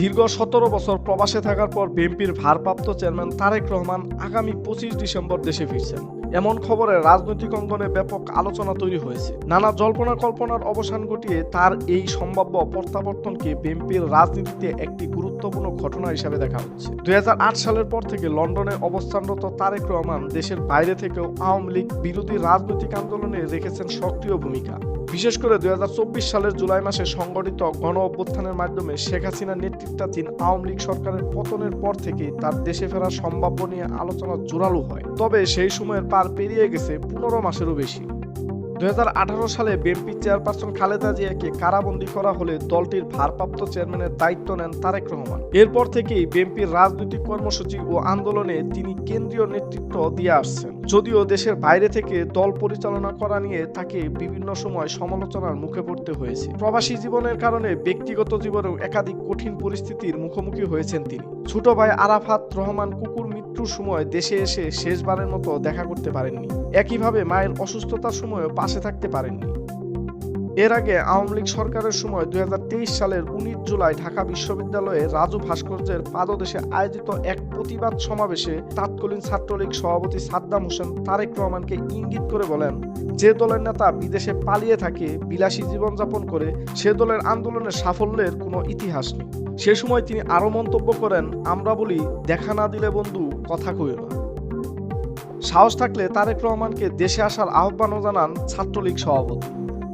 দীর্ঘ সতেরো বছর প্রবাসে থাকার পর বিএনপির ভারপ্রাপ্ত চেয়ারম্যান তারেক রহমান আগামী পঁচিশ ডিসেম্বর দেশে ফিরছেন। এমন খবরে রাজনৈতিক অঙ্গনে ব্যাপক আলোচনা তৈরি হয়েছে। নানা জল্পনা কল্পনার অবসান ঘটিয়ে তার এই সম্ভাব্য প্রত্যাবর্তনকে বিএনপির রাজনীতিতে একটি গুরুত্বপূর্ণ ঘটনা হিসাবে দেখা হচ্ছে। দুই সালের পর থেকে লন্ডনে অবস্থানরত তারেক রহমান দেশের বাইরে থেকেও আওয়ামী লীগ বিরোধী রাজনৈতিক আন্দোলনে রেখেছেন সক্রিয় ভূমিকা। বিশেষ করে দুই হাজার চব্বিশ সালের জুলাই মাসে সংগঠিত গণ অভ্যুত্থানের মাধ্যমে শেখ হাসিনার নেতৃত্বাধীন আওয়ামী লীগ সরকারের পতনের পর থেকে তার দেশে ফেরার সম্ভাব্য নিয়ে আলোচনা জোরালো হয়। তবে সেই সময়ের পার পেরিয়ে গেছে পনেরো মাসেরও বেশি। দুই হাজার আঠারো সালে বিএনপি চেয়ারপারসন খালেদা জিয়াকে কারাবন্দী করা হলে দলটির ভারপ্রাপ্ত চেয়ারম্যানের দায়িত্ব নেন তারেক রহমান। এরপর থেকেই বিএনপির রাজনৈতিক কর্মসূচি ও আন্দোলনে তিনি কেন্দ্রীয় নেতৃত্ব দিয়ে আসছেন। যদিও দেশের বাইরে থেকে দল পরিচালনা করা নিয়ে তাকে বিভিন্ন সময় সমালোচনার মুখে পড়তে হয়েছে। প্রবাসী জীবনের কারণে ব্যক্তিগত জীবনেও একাধিক কঠিন পরিস্থিতির মুখোমুখি হয়েছেন তিনি। ছোট ভাই আরাফাত রহমান কুকুর মৃত্যুর সময় দেশে এসে শেষবারের মতো দেখা করতে পারেননি। একইভাবে মায়ের অসুস্থতার সময়ও পাশে থাকতে পারেননি। এর আগে আওয়ামী লীগ সরকারের সময় দুই সালের উনিশ জুলাই ঢাকা বিশ্ববিদ্যালয়ে রাজু ভাস্কর্যের পাদদেশে আয়োজিত এক প্রতিবাদ সমাবেশে তৎকালীন ছাত্রলীগ সভাপতি সাদ্দাম হোসেন তারেক রহমানকে ইঙ্গিত করে বলেন, যে দলের নেতা বিদেশে পালিয়ে থাকে, বিলাসী জীবনযাপন করে, সে দলের আন্দোলনের সাফল্যের কোনো ইতিহাস নেই। সে সময় তিনি আরও মন্তব্য করেন, আমরা বলি, দেখা না দিলে বন্ধু, কথা কইও না। সাহস থাকলে তারেক রহমানকে দেশে আসার আহ্বানও জানান ছাত্রলীগ সভাপতি।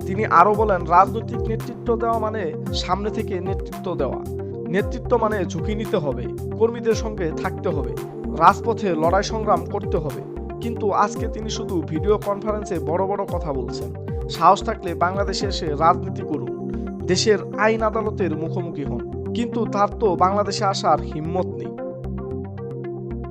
তিনি আরও বলেন, রাজনৈতিক নেতৃত্ব দেওয়া মানে সামনে থেকে নেতৃত্ব দেওয়া। নেতৃত্ব মানে ঝুঁকি নিতে হবে, কর্মীদের সঙ্গে থাকতে হবে, রাজপথে লড়াই সংগ্রাম করতে হবে। কিন্তু আজকে তিনি শুধু ভিডিও কনফারেন্সে বড় বড় কথা বলছেন। সাহস থাকলে বাংলাদেশে এসে রাজনীতি করুন, দেশের আইন আদালতের মুখোমুখি হন। কিন্তু তার তো বাংলাদেশে আসার হিম্মত নেই।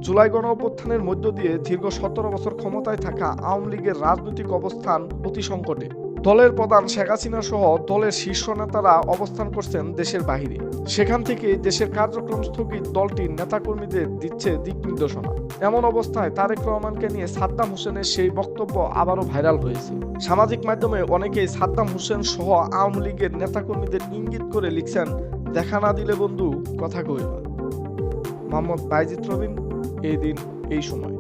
জুলাই গণ অভ্যুত্থানের মধ্য দিয়ে দীর্ঘ সতেরো বছর ক্ষমতায় থাকা আওয়ামী লীগের রাজনৈতিক অবস্থান অতি সংকটে দলের প্রধান শেখ হাসিনা সহ দলের শীর্ষ নেতারা অবস্থান করছেন দেশের বাহিরে। সেখান থেকে দেশের কার্যক্রম স্থগিত দলটির নেতাকর্মীদের দিচ্ছে দিক নির্দেশনা। এমন অবস্থায় তারেক রহমানকে নিয়ে সাদ্দাম হোসেনের সেই বক্তব্য আবারও ভাইরাল হয়েছে। সামাজিক মাধ্যমে অনেকেই সাদ্দাম হোসেন সহ আওয়ামী লীগের নেতাকর্মীদের ইঙ্গিত করে লিখছেন, দেখা না দিলে বন্ধু, কথা কইবা মোহাম্মদ বাইজিৎ রবিন এই দিন এই সময়।